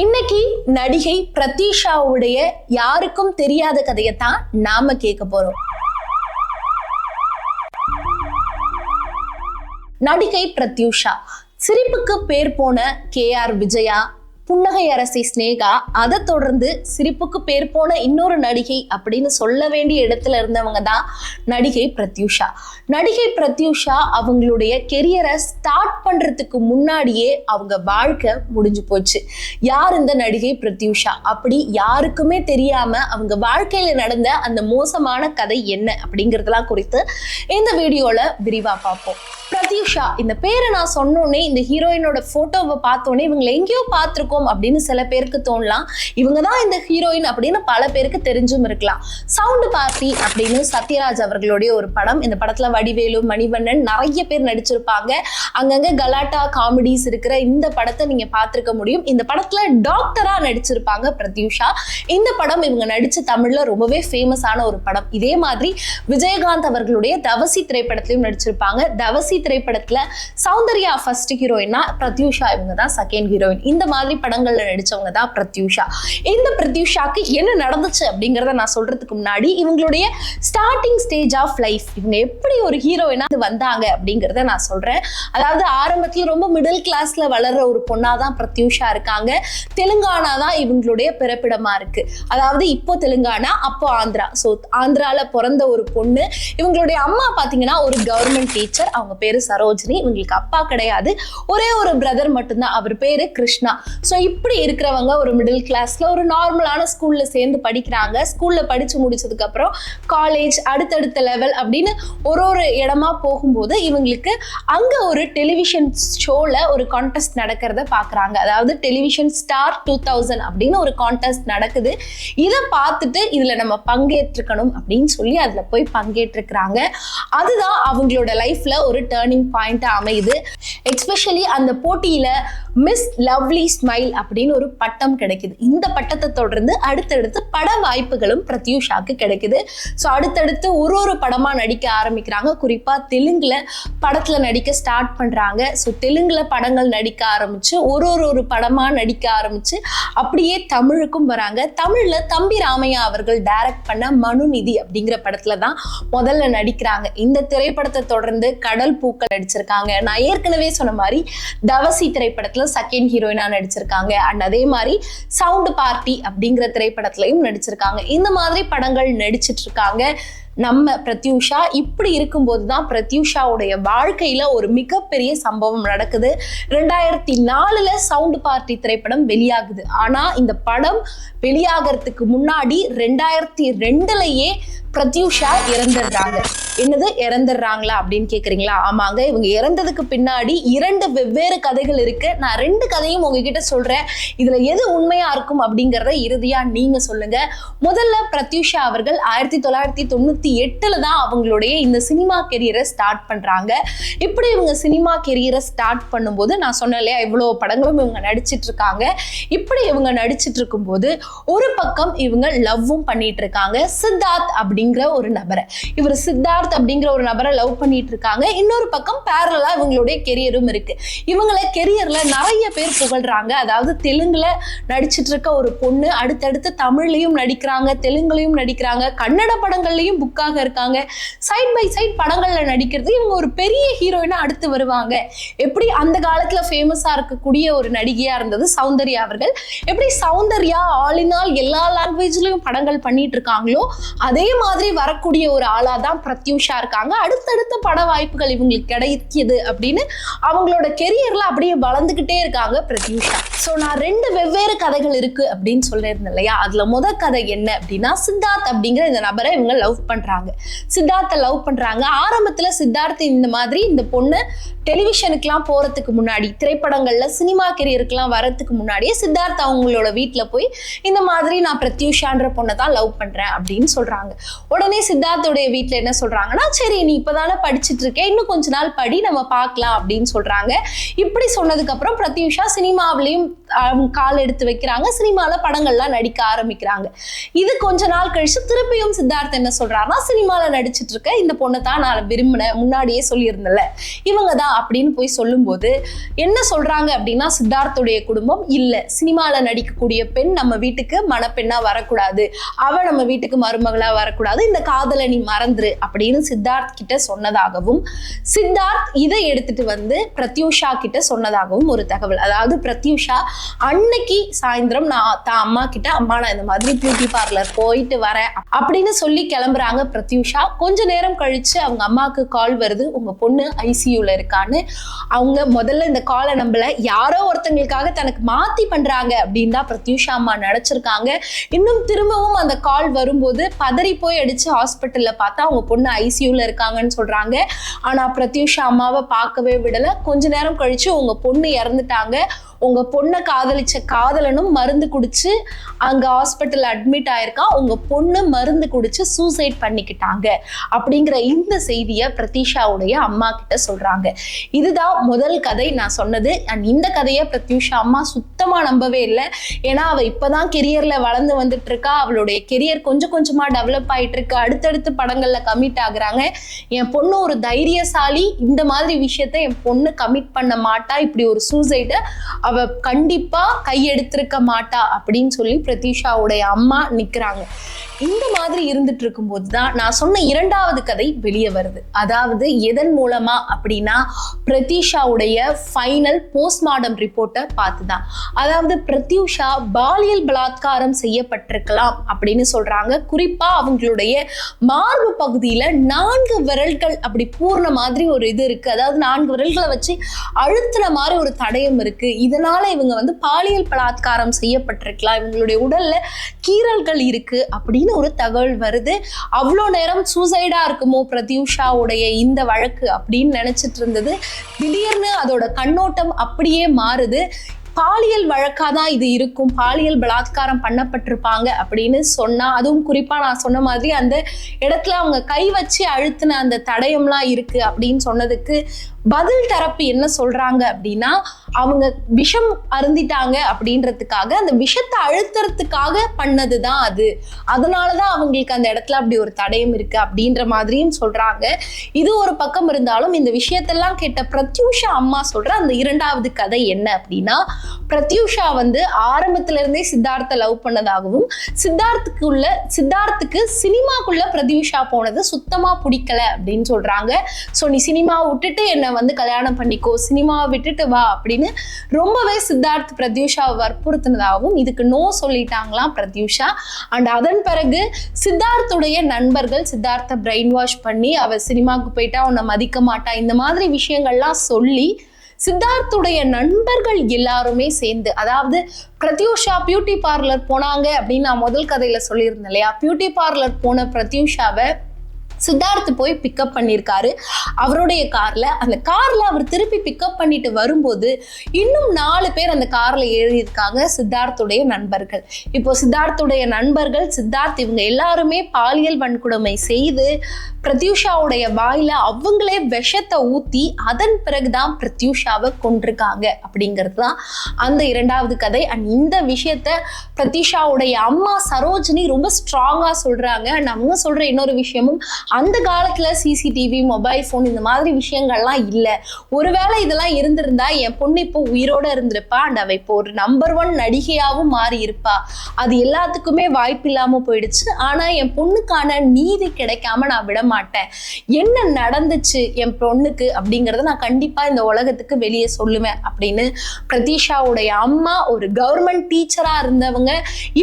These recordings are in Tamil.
இன்னைக்கு நடிகை பிரதீஷாவுடைய யாருக்கும் தெரியாத கதையத்தான் நாம கேட்க போறோம். நடிகை பிரத்யூஷா சிரிப்புக்கு பேர் போன கே ஆர் விஜயா புன்னகை அரசி ஸ்னேகா அதை தொடர்ந்து சிரிப்புக்கு பேர் போன இன்னொரு நடிகை அப்படின்னு சொல்ல வேண்டிய இடத்துல இருந்தவங்க தான் நடிகை பிரத்யூஷா. நடிகை பிரத்யூஷா அவங்களுடைய கெரியரை ஸ்டார்ட் பண்றதுக்கு முன்னாடியே அவங்க வாழ்க்கை முடிஞ்சு போச்சு. யார் இந்த நடிகை பிரத்யூஷா? அப்படி யாருக்குமே தெரியாம அவங்க வாழ்க்கையில நடந்த அந்த மோசமான கதை என்ன அப்படிங்கிறதெல்லாம் குறித்து இந்த வீடியோல விரிவா பார்ப்போம். பிரத்யூஷா இந்த பேரை நான் சொன்னோன்னே இந்த ஹீரோயினோட போட்டோவை பார்த்தோன்னே இவங்களை எங்கேயோ பார்த்துருக்கோம். அப்படின்னு சில பேருக்கு தோணலாம். இவங்க தான் இந்த ஹீரோயின் அப்படின்னு பல பேருக்கு தெரிஞ்சும் இருக்கலாம். சவுண்ட் பார்ட்டி அப்படின்னு சத்யராஜ் அவர்களுடைய ஒரு படம். இந்த படத்துல வடிவேலு மணிவண்ணன் நிறைய பேர் நடிச்சிருப்பாங்க. அங்கங்க கலாட்டா காமெடிஸ் இருக்கிற இந்த படத்தை நீங்க பார்த்துருக்க முடியும். இந்த படத்துல டாக்டரா நடிச்சிருப்பாங்க பிரத்யூஷா. இந்த படம் இவங்க நடிச்ச தமிழ்ல ரொம்பவே ஃபேமஸான ஒரு படம். இதே மாதிரி விஜயகாந்த் அவர்களுடைய தவசி திரைப்படத்திலையும் நடிச்சிருப்பாங்க. தவசி திரைப்படத்துல சௌந்தர்யா ஃபர்ஸ்ட் ஹீரோயினா பிரத்யூஷா இவங்க தான் செகண்ட் ஹீரோயின் இந்த மாதிரி படங்கள்ல நடிச்சவங்க தான் பிரத்யூஷா. இந்த பிரத்யூஷாக்கு என்ன நடந்துச்சு அப்படிங்கறத நான் சொல்றதுக்கு முன்னாடி இவங்களுடைய ஸ்டார்டிங் ஸ்டேஜ் ஆஃப் லைஃப் இவங்க எப்படி ஒரு ஹீரோயினா வந்தாங்க அப்படிங்கிறத நான் சொல்றேன். அதாவது ஆரம்பத்துல ரொம்ப மிடில் கிளாஸ்ல வளர்ற ஒரு பொண்ணா தான் பிரத்யூஷா இருக்காங்க. தெலுங்கானா தான் இவங்களுடைய பிறப்பிடமா இருக்கு. அதாவது இப்போ தெலுங்கானா அப்போ ஆந்திரா. ஸோ ஆந்திரால பிறந்த ஒரு பொண்ணு. இவங்களுடைய அம்மா பாத்தீங்கன்னா ஒரு கவர்மெண்ட் டீச்சர் அவங்க பேரு சரோஜினி. இவங்களுக்கு அப்பா கிடையாது. ஒரே ஒரு பிரதர் மட்டும்தான். அவர் பேரு கிருஷ்ணா. ஸோ இப்படி இருக்கிறவங்க ஒரு மிடில் கிளாஸ்ல ஒரு நார்மலான ஸ்கூல்ல சேர்ந்து படிக்கிறாங்க. ஸ்கூல்ல படிச்சு முடிச்சதுக்கு அப்புறம் காலேஜ் அடுத்தடுத்த லெவல் அப்படின்னு ஒரு ஒரு இடமா போகும்போது இவங்களுக்கு அங்க ஒரு டெலிவிஷன் ஷோல ஒரு கான்டெஸ்ட் நடக்கிறத பாக்குறாங்க. அதாவது டெலிவிஷன் ஸ்டார் டூ தௌசண்ட் அப்படின்னு ஒரு கான்டெஸ்ட் நடக்குது. இதை பார்த்துட்டு இதுல நம்ம பங்கேற்றுக்கணும் அப்படின்னு சொல்லி அதுல போய் பங்கேற்றுக்கிறாங்க அதுதான் அவங்களோட லைஃப்ல ஒரு டேர்னிங் பாயிண்டா அமையுது. எக்ஸ்பெஷலி அந்த போட்டியில மிஸ் லவ்லி ஸ்மைல் அப்படின்னு ஒரு பட்டம் கிடைக்குது. இந்த பட்டத்தை தொடர்ந்து அடுத்தடுத்து பட வாய்ப்புகளும் பிரத்யூஷாக்கு கிடைக்குது. ஸோ அடுத்தடுத்து ஒரு ஒரு படமாக நடிக்க ஆரம்பிக்கிறாங்க. குறிப்பாக தெலுங்கில் படத்தில் நடிக்க ஸ்டார்ட் பண்ணுறாங்க ஸோ தெலுங்கில் படங்கள் நடிக்க ஆரம்பித்து ஒரு ஒரு ஒரு படமாக நடிக்க ஆரம்பித்து அப்படியே தமிழுக்கும் வராங்க. தமிழில் தம்பி ராமையா அவர்கள் டைரக்ட் பண்ண மனுநிதி அப்படிங்கிற படத்தில் தான் முதல்ல நடிக்கிறாங்க. இந்த திரைப்படத்தை தொடர்ந்து கடல் பூக்கள் நடிச்சிருக்காங்க. நான் ஏற்கனவே சொன்ன மாதிரி தவசி திரைப்படத்தில் செகண்ட் ஹீரோயினா நடிச்சிருக்காங்க. அண்ட் அதே மாதிரி சவுண்ட் பார்ட்டி அப்படிங்கிற திரைப்படத்திலையும் நடிச்சிருக்காங்க. இந்த மாதிரி படங்கள் நடிச்சிட்டு இருக்காங்க நம்ம பிரத்யூஷா இப்படி இருக்கும்போது தான் பிரத்யூஷாவுடைய வாழ்க்கையில ஒரு மிகப்பெரிய சம்பவம் நடக்குது. ரெண்டாயிரத்தி நாலுல சவுண்ட் பார்ட்டி திரைப்படம் வெளியாகுது. ஆனா இந்த படம் வெளியாகிறதுக்கு முன்னாடி ரெண்டாயிரத்தி ரெண்டுலயே பிரத்யூஷா இறந்துடுறாங்க. என்னது? இறந்துடுறாங்களா அப்படின்னு கேக்குறீங்களா? ஆமாங்க இவங்க இறந்ததுக்கு பின்னாடி இரண்டு வெவ்வேறு கதைகள் இருக்கு. நான் ரெண்டு கதையும் உங்ககிட்ட சொல்றேன். இதுல எது உண்மையா இருக்கும் அப்படிங்கறத இறுதியா நீங்க சொல்லுங்க. முதல்ல பிரத்யூஷா அவர்கள் ஆயிரத்தி தொள்ளாயிரத்தி தொண்ணூத்தி எட்டில் தான் அவங்களுடைய இந்த சினிமா கெரியரை ஸ்டார்ட் பண்ணுறாங்க இப்படி இவங்க சினிமா கெரியரை ஸ்டார்ட் பண்ணும்போது நான் சொன்னேன் இல்லையா இவ்வளோ படங்களும் இவங்க நடிச்சிட்டு இருக்காங்க இப்படி இவங்க நடிச்சிட்டு இருக்கும்போது ஒரு பக்கம் இவங்க லவ்வும் பண்ணிட்டு இருக்காங்க சித்தார்த் அப்படிங்கிற ஒரு நபரை. இவர் சித்தார்த் அப்படிங்கிற ஒரு நபரை லவ் பண்ணிட்டு இருக்காங்க இன்னொரு பக்கம் பேரலா இவங்களுடைய கெரியரும் இருக்கு. இவங்கள கெரியர்ல நிறைய பேர் புகழ்றாங்க. அதாவது தெலுங்குல நடிச்சிட்டு இருக்க ஒரு பொண்ணு அடுத்தடுத்து தமிழ்லையும் நடிக்கிறாங்க தெலுங்குலையும் நடிக்கிறாங்க கன்னட படங்கள்லயும் லுக்காக இருக்காங்க. சைட் பை சைட் படங்கள்ல நடிக்கிறது இவங்க ஒரு பெரிய ஹீரோயினா அடுத்து வருவாங்க. எப்படி அந்த காலத்துல ஃபேமஸா இருக்கக்கூடிய ஒரு நடிகையா இருந்தது சௌந்தர்யா அவர்கள்? எப்படி சௌந்தர்யா ஆல் இன் ஆல் எல்லா லாங்குவேஜ்லயும் படங்கள் பண்ணிட்டு இருக்காங்களோ அதே மாதிரி வரக்கூடிய ஒரு ஆளா தான் பிரத்யூஷா இருக்காங்க. அடுத்தடுத்த பட வாய்ப்புகள் இவங்களுக்கு கிடைக்குது அப்படின்னு அவங்களோட கெரியர்ல அப்படியே வளர்ந்துகிட்டே இருக்காங்க பிரத்யூஷா. ஸோ நான் ரெண்டு வெவ்வேறு கதைகள் இருக்கு அப்படின்னு சொல்லியிருந்தேன் இல்லையா? அதுல முத கதை என்ன அப்படின்னா சித்தார்த் அப்படிங்கிற இந்த நபரை இவங்க லவ் பண்றாங்க. சித்தார்த்தை லவ் பண்றாங்க. ஆரம்பத்துல சித்தார்த்த இந்த மாதிரி இந்த பொண்ணு டெலிவிஷனுக்குலாம் போகிறதுக்கு முன்னாடி திரைப்படங்களில் சினிமா கெரியருக்குலாம் வரதுக்கு முன்னாடியே சித்தார்த் அவங்களோட வீட்டில் போய் இந்த மாதிரி நான் பிரத்யூஷான்ற பொண்ணை தான் லவ் பண்ணுறேன் அப்படின்னு சொல்கிறாங்க உடனே சித்தார்த்தோடைய வீட்டில் என்ன சொல்கிறாங்கன்னா சரி நீ இப்பதானே படிச்சுட்டு இருக்கேன் இன்னும் கொஞ்ச நாள் படி நம்ம பார்க்கலாம் அப்படின்னு சொல்கிறாங்க இப்படி சொன்னதுக்கப்புறம் பிரத்யூஷா சினிமாவிலையும் கால் எடுத்து வைக்கிறாங்க சினிமாவில் படங்கள்லாம் நடிக்க ஆரம்பிக்கிறாங்க. இது கொஞ்ச நாள் கழிச்சு திருப்பியும் சித்தார்த் என்ன சொல்கிறாருன்னா சினிமாவில் நடிச்சிட்டு இருக்க இந்த பொண்ணை தான் நான் விரும்பினேன் முன்னாடியே சொல்லியிருந்தேன்ல. இவங்க தான் அப்படின்னு போய் சொல்லும்போது என்ன சொல்றாங்க அப்படின்னா சித்தார்த்துடைய குடும்பம் இல்லை. சினிமாவில் நடிக்கக்கூடிய பெண் நம்ம வீட்டுக்கு மணப்பெண்ணாக வரக்கூடாது. அவ நம்ம வீட்டுக்கு மருமகளா வரக்கூடாது. இந்த காதலை நீ மறந்துரு அப்படின்னு சித்தார்த் கிட்ட சொன்னதாகவும் சித்தார்த் இதை எடுத்துட்டு வந்து பிரத்யூஷா கிட்ட சொன்னதாகவும் ஒரு தகவல். அதாவது பிரத்யூஷா அன்னைக்கு சாயந்தரம் நான் தான் அம்மா கிட்ட அம்மா நான் இந்த மாதிரி பியூட்டி பார்லர் போயிட்டு வரேன் அப்படின்னு சொல்லி கிளம்புறாங்க பிரத்யூஷா. கொஞ்ச நேரம் கழிச்சு அவங்க அம்மாவுக்கு கால் வருது. உங்க பொண்ணு ஐசியூல இருக்கான்னு அவங்க முதல்ல இந்த காலை நம்பல. யாரோ ஒருத்தங்களுக்காக தனக்கு மாத்தி பண்றாங்க அப்படின்னு தான் பிரத்யூஷா அம்மா நினைச்சிருக்காங்க. இன்னும் திரும்பவும் அந்த கால் வரும்போது பதறி போய் அடிச்சு ஹாஸ்பிட்டல்ல பார்த்தா அவங்க பொண்ணு ஐசியூல இருக்காங்கன்னு சொல்றாங்க. ஆனா பிரத்யூஷா அம்மாவை பார்க்கவே விடல. கொஞ்ச நேரம் கழிச்சு உங்க பொண்ணு இறந்துட்டாங்க. உங்க பொண்ணை காதலிச்ச காதலனும் மருந்து குடிச்சு அங்க ஹாஸ்பிட்டல் அட்மிட் ஆயிருக்கான். உங்க பொண்ணு மருந்து குடிச்சு சூசைட் பண்ணிக்கிட்டாங்க. அப்படிங்கிற இந்த செய்தியை பிரதீஷாவுடைய அம்மா கிட்ட சொல்றாங்க. இதுதான் முதல் கதை நான் சொன்னது. அண்ட் இந்த கதையை பிரத்யூஷா அம்மா சுத்தமா நம்பவே இல்லை. ஏன்னா அவ இப்பதான் கெரியர்ல வளர்ந்து வந்துட்டு இருக்கா. அவளுடைய கெரியர் கொஞ்சம் கொஞ்சமா டெவலப் ஆயிட்டு இருக்கு அடுத்தடுத்து படங்கள்ல கமிட் ஆகுறாங்க. என் பொண்ணு ஒரு தைரியசாலி. இந்த மாதிரி விஷயத்த என் பொண்ணு கமிட் பண்ண மாட்டா. இப்படி ஒரு சூசைடை அவ கண்டிப்பா கையெடுத்திருக்க மாட்டா அப்படின்னு சொல்லி பிரதீஷாவுடைய அம்மா நிக்கிறாங்க. இந்த மாதிரி இருந்துட்டு இருக்கும்போது தான் நான் சொன்ன இரண்டாவது கதை வெளியே வருது. அதாவது எதன் மூலமா அப்படின்னா பிரதீஷாவுடைய ஃபைனல் போஸ்ட்மார்டம் ரிப்போர்ட்டை பார்த்து தான் அதாவது பிரத்யூஷா பாலியல் பலாத்காரம் செய்யப்பட்டிருக்கலாம் அப்படின்னு சொல்றாங்க. குறிப்பா அவங்களுடைய மார்பு பகுதியில நான்கு விரல்கள் அப்படி பூர்ண மாதிரி ஒரு இது இருக்கு. அதாவது நான்கு விரல்களை வச்சு அழுத்துன மாதிரி ஒரு தடயம் இருக்கு. இதனால இவங்க வந்து பாலியல் பலாத்காரம் செய்யப்பட்டிருக்கலாம். இவங்களுடைய உடல்ல கீறல்கள் இருக்கு அப்படின்னு ஒரு தகவல் வருது. அவ்வளோ நேரம் சூசைடா இருக்குமோ பிரத்யூஷாவுடைய இந்த வழக்கு அப்படின்னு நினைச்சிட்டு இருந்தது. திடீர்னு அதோட கண்ணோட்டம் அப்படியே மாறுது. பாலியல் வழக்காக தான் இது இருக்கும். பாலியல் பலாத்காரம் பண்ணப்பட்டிருப்பாங்க அப்படின்னு சொன்னால் அதுவும் குறிப்பாக நான் சொன்ன மாதிரி அந்த இடத்துல அவங்க கை வச்சு அழுத்தின அந்த தடயம்லாம் இருக்குது அப்படின்னு சொன்னதுக்கு பதில் தரப்பு என்ன சொல்றாங்க அப்படின்னா அவங்க விஷம் அருந்திட்டாங்க அப்படின்றதுக்காக அந்த விஷத்தை அழுத்துறதுக்காக பண்ணது தான் அது. அதனாலதான் அவங்களுக்கு அந்த இடத்துல அப்படி ஒரு தடயம் இருக்கு அப்படின்ற மாதிரியும் சொல்றாங்க. இது ஒரு பக்கம் இருந்தாலும் இந்த விஷயத்தெல்லாம் கேட்ட பிரத்யூஷா அம்மா சொல்ற அந்த இரண்டாவது கதை என்ன அப்படின்னா பிரத்யூஷா வந்து ஆரம்பத்துல இருந்தே சித்தார்த்த லவ் பண்ணதாகவும் சித்தார்த்துக்குள்ள சித்தார்த்துக்கு சினிமாக்குள்ள பிரத்யூஷா போனது சுத்தமா பிடிக்கல அப்படின்னு சொல்றாங்க. ஸோ நீ சினிமா விட்டுட்டு என்னை வந்து கல்யாணம் பண்ணிக்கோ சினிமாவை விட்டுட்டு வா அப்படின்னு ரொம்பவே சித்தார்த் பிரத்யூஷாவை வற்புறுத்தினதாகவும் இதுக்கு நோ சொல்லிட்டாங்களாம் பிரத்யூஷா. அண்ட் அதன் பிறகு சித்தார்த்துடைய நண்பர்கள் சித்தார்த்தை பிரெயின் வாஷ் பண்ணி அவள் சினிமாவுக்கு போயிட்டா உன்னை மதிக்க மாட்டா இந்த மாதிரி விஷயங்கள்லாம் சொல்லி சித்தார்த்துடைய நண்பர்கள் எல்லாருமே சேர்ந்து அதாவது பிரத்யூஷா பியூட்டி பார்லர் போனாங்க அப்படின்னு நான் முதல் கதையில சொல்லியிருந்தேன் இல்லையா? பியூட்டி பார்லர் போன பிரத்யூஷாவை சித்தார்த் போய் பிக்கப் பண்ணியிருக்காரு அவருடைய கார்ல அந்த கார்ல அவர் திருப்பி பிக்கப் பண்ணிட்டு வரும்போது இன்னும் நாலு பேர் அந்த கார்ல ஏறியிருக்காங்க சித்தார்த்துடைய நண்பர்கள். இப்போ சித்தார்த்துடைய நண்பர்கள் சித்தார்த் இவங்க எல்லாருமே பாலியல் வன்கொடுமை செய்து பிரத்யூஷாவுடைய வாயில அவங்களே விஷத்தை ஊத்தி அதன் பிறகுதான் பிரத்யூஷாவை கொண்டிருக்காங்க அப்படிங்கிறது தான் அந்த இரண்டாவது கதை. அண்ட் இந்த விஷயத்த பிரத்யூஷாவுடைய அம்மா சரோஜினி ரொம்ப ஸ்ட்ராங்கா சொல்றாங்க. அண்ட் அவங்க சொல்ற இன்னொரு விஷயமும் அந்த காலத்துல சிசிடிவி மொபைல் ஃபோன் இந்த மாதிரி விஷயங்கள்லாம் இல்லை. ஒருவேளை இதெல்லாம் இருந்திருந்தா என் பொண்ணு இப்போ உயிரோட இருந்திருப்பா. அண்ட் அவ இப்போ ஒரு நம்பர் ஒன் நடிகையாகவும் மாறி இருப்பா அது எல்லாத்துக்குமே வாய்ப்பு இல்லாம போயிடுச்சு. ஆனா என் பொண்ணுக்கான நீதி கிடைக்காம நான் விட மாட்டேன். என்ன நடந்துச்சு என் பொண்ணுக்கு அப்படிங்கறத நான் கண்டிப்பா இந்த உலகத்துக்கு வெளியே சொல்லுவேன் அப்படின்னு பிரதீஷாவுடைய அம்மா ஒரு கவர்மெண்ட் டீச்சரா இருந்தவங்க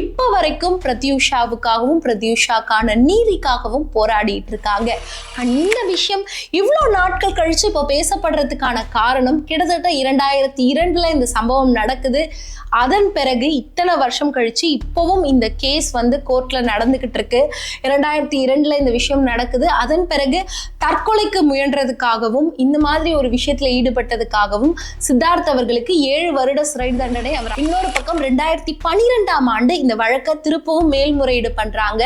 இப்ப வரைக்கும் பிரத்யூஷாவுக்காகவும் பிரத்யூஷாக்கான நீதிக்காகவும் போராடிட்டு இருக்காங்க அந்த இந்த விஷயம் இவ்வளோ நாட்கள் கழிச்சு இப்போ பேசப்படுறதுக்கான காரணம் கிட்டத்தட்ட இரண்டாயிரத்தி இரண்டுல இந்த சம்பவம் நடக்குது. அதன் பிறகு இத்தனை வருஷம் கழிச்சு இப்போவும் இந்த கேஸ் வந்து கோர்ட்ல நடந்துகிட்டு இருக்கு. இரண்டாயிரத்தி இரண்டுல இந்த விஷயம் நடக்குது. அதன் பிறகு தற்கொலைக்கு முயன்றதுக்காகவும் இந்த மாதிரி ஒரு விஷயத்துல ஈடுபட்டதுக்காகவும் சித்தார்த் அவர்களுக்கு ஏழு வருட சிறை தண்டனை அவர் இன்னொரு பக்கம் ரெண்டாயிரத்தி பனிரெண்டாம் ஆண்டு இந்த வழக்கை திருப்பவும் மேல்முறையீடு பண்றாங்க.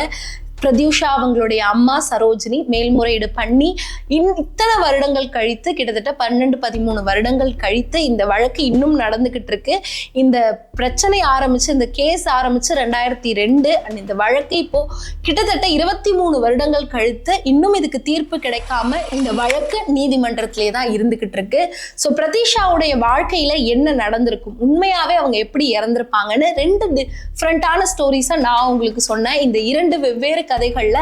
பிரத்யூஷா அவங்களுடைய அம்மா சரோஜினி மேல்முறையீடு பண்ணி இன் இத்தனை வருடங்கள் கழித்து கிட்டத்தட்ட பன்னெண்டு பதிமூணு வருடங்கள் கழித்து இந்த வழக்கு இன்னும் நடந்துகிட்டு இருக்கு. இந்த பிரச்சனை ஆரம்பிச்சு இந்த கேஸ் ஆரம்பிச்சு ரெண்டாயிரத்தி ரெண்டு அண்ட் இந்த வழக்கு இப்போ கிட்டத்தட்ட இருபத்தி மூணு வருடங்கள் கழித்து இன்னும் இதுக்கு தீர்ப்பு கிடைக்காம இந்த வழக்கு நீதிமன்றத்திலே தான் இருந்துகிட்டு இருக்கு. ஸோ பிரதீஷாவுடைய வாழ்க்கையில என்ன நடந்திருக்கும்? உண்மையாவே அவங்க எப்படி இறந்திருப்பாங்கன்னு ரெண்டு டிஃப்ரெண்டான ஸ்டோரிஸை நான் உங்களுக்கு சொன்னேன். இந்த இரண்டு வெவ்வேறு கதைகள்ல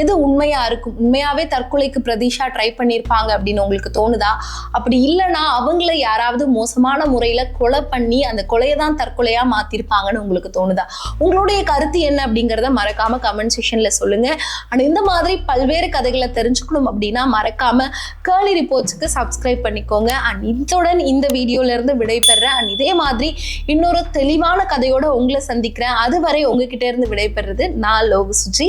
எது உண்மையா இருக்கும்? உண்மையாவே தற்கொலைக்கு பிரதீஷா ட்ரை பண்ணியிருப்பாங்க அப்படின்னு உங்களுக்கு தோணுதா? அப்படி இல்லைன்னா அவங்கள யாராவது மோசமான முறையில கொலை பண்ணி அந்த கொலையை தான் தற்கொலையா மாத்திருப்பாங்கன்னு உங்களுக்கு தோணுதா? உங்களுடைய கருத்து என்ன அப்படிங்கிறத மறக்காம கமெண்ட் செக்ஷன்ல சொல்லுங்க. ஆனா இந்த மாதிரி பல்வேறு கதைகளை தெரிஞ்சுக்கணும் அப்படின்னா மறக்காம கேர்லி ரிப்போர்ட்ஸுக்கு சப்ஸ்கிரைப் பண்ணிக்கோங்க. அண்ட் இத்துடன் இந்த வீடியோல இருந்து விடைபெறேன். அண்ட் இதே மாதிரி இன்னொரு தெளிவான கதையோட உங்களை சந்திக்கிறேன். அதுவரை உங்ககிட்ட இருந்து விடைபெறுறது நான் லோகு சுஜி